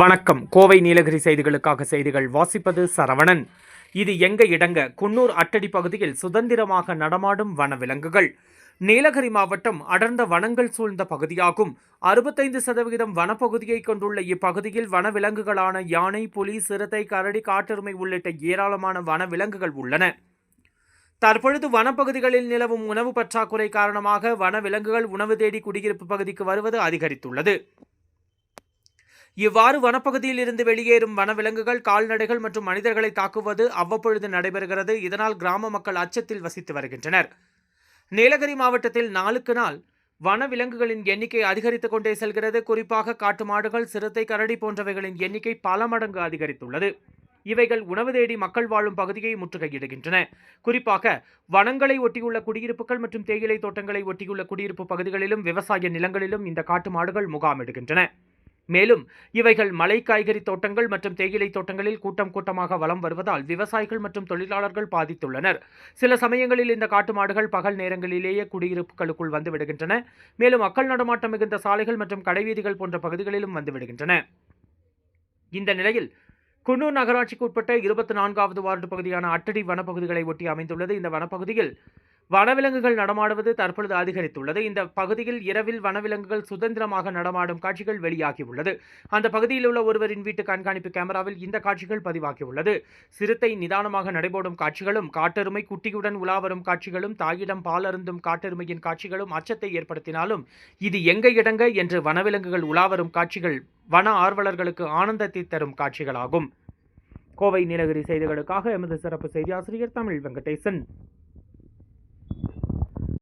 வணக்கம். கோவை நீலகிரி செய்திகளுக்காக செய்திகள் வாசிப்பது சரவணன். இது எங்க இடங்க? குன்னூர் அட்டடி பகுதியில் சுதந்திரமாக நடமாடும் வனவிலங்குகள். நீலகிரி மாவட்டம் அடர்ந்த வனங்கள் சூழ்ந்த பகுதியாகும். அறுபத்தைந்து சதவிகிதம் வனப்பகுதியை கொண்டுள்ள இப்பகுதியில் வனவிலங்குகளான யானை புலி சிறுத்தை கரடி காட்டெருமை உள்ளிட்ட ஏராளமான வனவிலங்குகள் உள்ளன. தற்பொழுது வனப்பகுதிகளில் நிலவும் உணவு பற்றாக்குறை காரணமாக வனவிலங்குகள் உணவு தேடி குடியிருப்பு பகுதிக்கு வருவது அதிகரித்துள்ளது. இவ்வாறு வனப்பகுதியில் இருந்து வெளியேறும் வனவிலங்குகள் கால்நடைகள் மற்றும் மனிதர்களை தாக்குவது அவ்வப்பொழுது நடைபெறுகிறது. இதனால் கிராம மக்கள் அச்சத்தில் வசித்து வருகின்றனர். நீலகிரி மாவட்டத்தில் நாளுக்கு நாள் வனவிலங்குகளின் எண்ணிக்கை அதிகரித்துக் கொண்டே செல்கிறது. குறிப்பாக காட்டு மாடுகள் சிறுத்தை கரடி போன்றவைகளின் எண்ணிக்கை பல மடங்கு அதிகரித்துள்ளது. இவைகள் உணவு தேடி மக்கள் வாழும் பகுதியை முற்றுகையிடுகின்றன. குறிப்பாக வனங்களை ஒட்டியுள்ள குடியிருப்புகள் மற்றும் தேயிலை தோட்டங்களை ஒட்டியுள்ள குடியிருப்பு பகுதிகளிலும் விவசாய நிலங்களிலும் இந்த காட்டு மாடுகள் முகாமிடுகின்றன. மேலும் இவைகள் மலை காய்கறி தோட்டங்கள் மற்றும் தேயிலை தோட்டங்களில் கூட்டம் கூட்டமாக வலம் வருவதால் விவசாயிகள் மற்றும் தொழிலாளர்கள் பாதித்துள்ளனர். சில சமயங்களில் இந்த காட்டு மாடுகள் பகல் நேரங்களிலேயே குடியிருப்புகளுக்குள் வந்து விடுகின்றன மேலும் மக்கள் நடமாட்டம் மிகுந்த சாலைகள் மற்றும் கடைவீதிகள் போன்ற பகுதிகளிலும் வந்து விடுகின்றன இந்த நிலையில் குன்னூர் நகராட்சிக்கு உட்பட்ட இருபத்தி நான்காவது வார்டு பகுதியான அட்டடி வனப்பகுதிகளை ஒட்டி அமைந்துள்ளது. இந்த வனப்பகுதியில் வனவிலங்குகள் நடமாடுவது தற்பொழுது அதிகரித்துள்ளது. இந்த பகுதியில் இரவில் வனவிலங்குகள் சுதந்திரமாக நடமாடும் காட்சிகள் வெளியாகியுள்ளது. அந்த பகுதியில் உள்ள ஒருவரின் வீட்டு கண்காணிப்பு கேமராவில் இந்த காட்சிகள் பதிவாகியுள்ளது. சிறுத்தை நிதானமாக நடைபோடும் காட்சிகளும் காட்டெருமை குட்டியுடன் உலா வரும் காட்சிகளும் தாயிடம் பாலருந்தும் காட்டெருமையின் காட்சிகளும் அச்சத்தை ஏற்படுத்தினாலும் இது எங்க இடங்க என்று வனவிலங்குகள் உலா வரும் காட்சிகள் வன ஆர்வலர்களுக்கு ஆனந்தத்தை தரும் காட்சிகளாகும். கோவை நீலகிரி செய்திகளுக்காக எமது சிறப்பு செய்தி ஆசிரியர் தமிழ் வெங்கடேசன்.